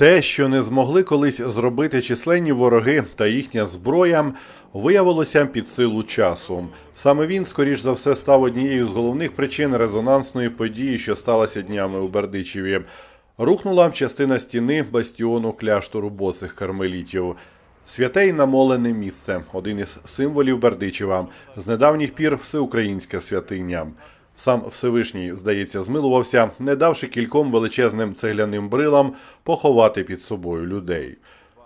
Те, що не змогли колись зробити численні вороги та їхня зброя, виявилося під силу часу. Саме він, скоріш за все, став однією з головних причин резонансної події, що сталася днями у Бердичеві. Рухнула частина стіни бастіону кляштору босих кармелітів. Святе й намолене місце, один із символів Бердичева, з недавніх пір всеукраїнська святиня. Сам Всевишній, здається, змилувався, не давши кільком величезним цегляним брилам поховати під собою людей.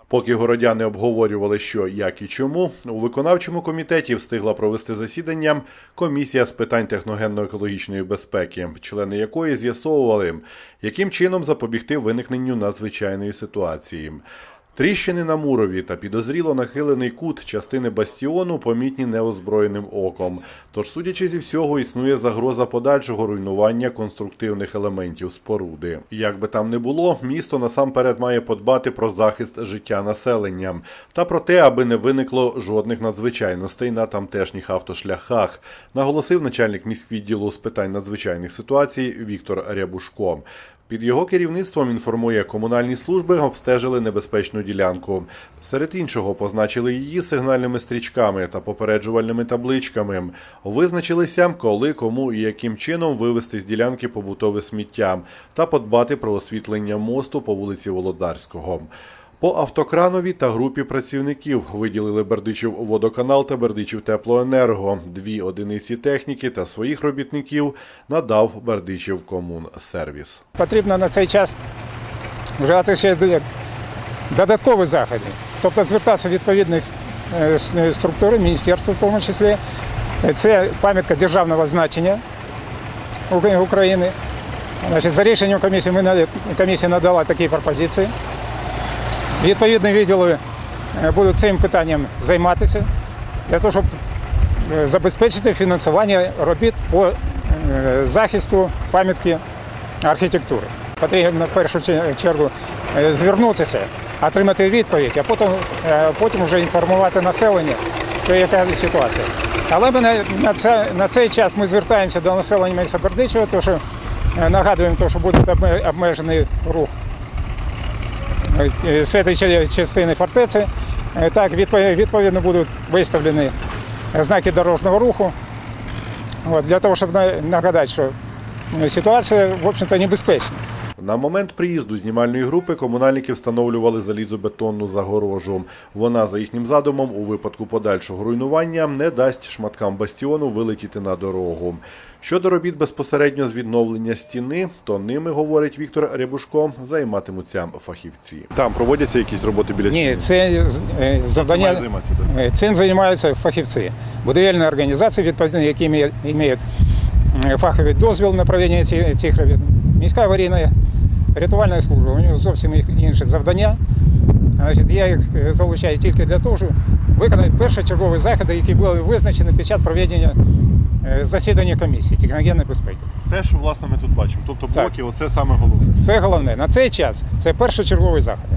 Поки городяни обговорювали, що, як і чому, у виконавчому комітеті встигла провести засідання комісія з питань техногенно-екологічної безпеки, члени якої з'ясовували, яким чином запобігти виникненню надзвичайної ситуації. Тріщини на мурові та підозріло нахилений кут частини бастіону помітні неозброєним оком. Тож, судячи зі всього, існує загроза подальшого руйнування конструктивних елементів споруди. Як би там не було, місто насамперед має подбати про захист життя населення та про те, аби не виникло жодних надзвичайностей на тамтешніх автошляхах, наголосив начальник міськвідділу з питань надзвичайних ситуацій Віктор Рябушко. Під його керівництвом інформує комунальні служби обстежили небезпечну ділянку. Серед іншого позначили її сигнальними стрічками та попереджувальними табличками. Визначилися, коли, кому і яким чином вивезти з ділянки побутове сміття та подбати про освітлення мосту по вулиці Володарського. По автокранові та групі працівників виділили Бердичів водоканал та Бердичів теплоенерго. Дві одиниці техніки та своїх робітників надав Бердичів комунсервіс. Потрібно на цей час вживати ще додаткові заходи, тобто звертатися відповідних е, с- міністерства в тому числі. Це пам'ятка державного значення України. За рішенням комісії ми комісія надала такі пропозиції. Відповідні відділи е, будуть цим питанням займатися для того, щоб е, забезпечити фінансування робіт по е, захисту пам'ятки архітектури. Потрібно в першу чергу звернутися, отримати відповідь, а потім, потім вже інформувати населення, про яка ситуація. Але ми на, це, на цей час ми звертаємося до населення міста Бердичева, тому що нагадуємо, що буде обмежений рух з цієї частини фортеці. Е, Так, відповідно будуть виставлені знаки дорожнього руху. Для того, щоб нагадати, що е, ситуація, в общем-то, небезпечна. На момент приїзду знімальної групи комунальники встановлювали залізобетонну загорожу. Вона, за їхнім задумом, у випадку подальшого руйнування не дасть шматкам бастіону вилетіти на дорогу. Щодо робіт безпосередньо з відновлення стіни, то ними, говорить Віктор Рябушко, займатимуться фахівці. Там проводяться якісь роботи біля Ні, це з- е, завдання. займатися. Е, Цим займаються фахівці. Будівельні організації, відповідно, які мають- фаховий дозвіл на проведення ці- цих робіт. Міська аварійна рятувальна служба, у нього зовсім інше завдання. Значить, я їх е, залучаю тільки для того, щоб виконати першочергові заходи, які були визначені під час проведення е, засідання комісії техногенної безпеки. Те, що власне ми тут бачимо. Тобто Так. блоки, оце саме головне. Це головне. На цей час це першочергові заходи.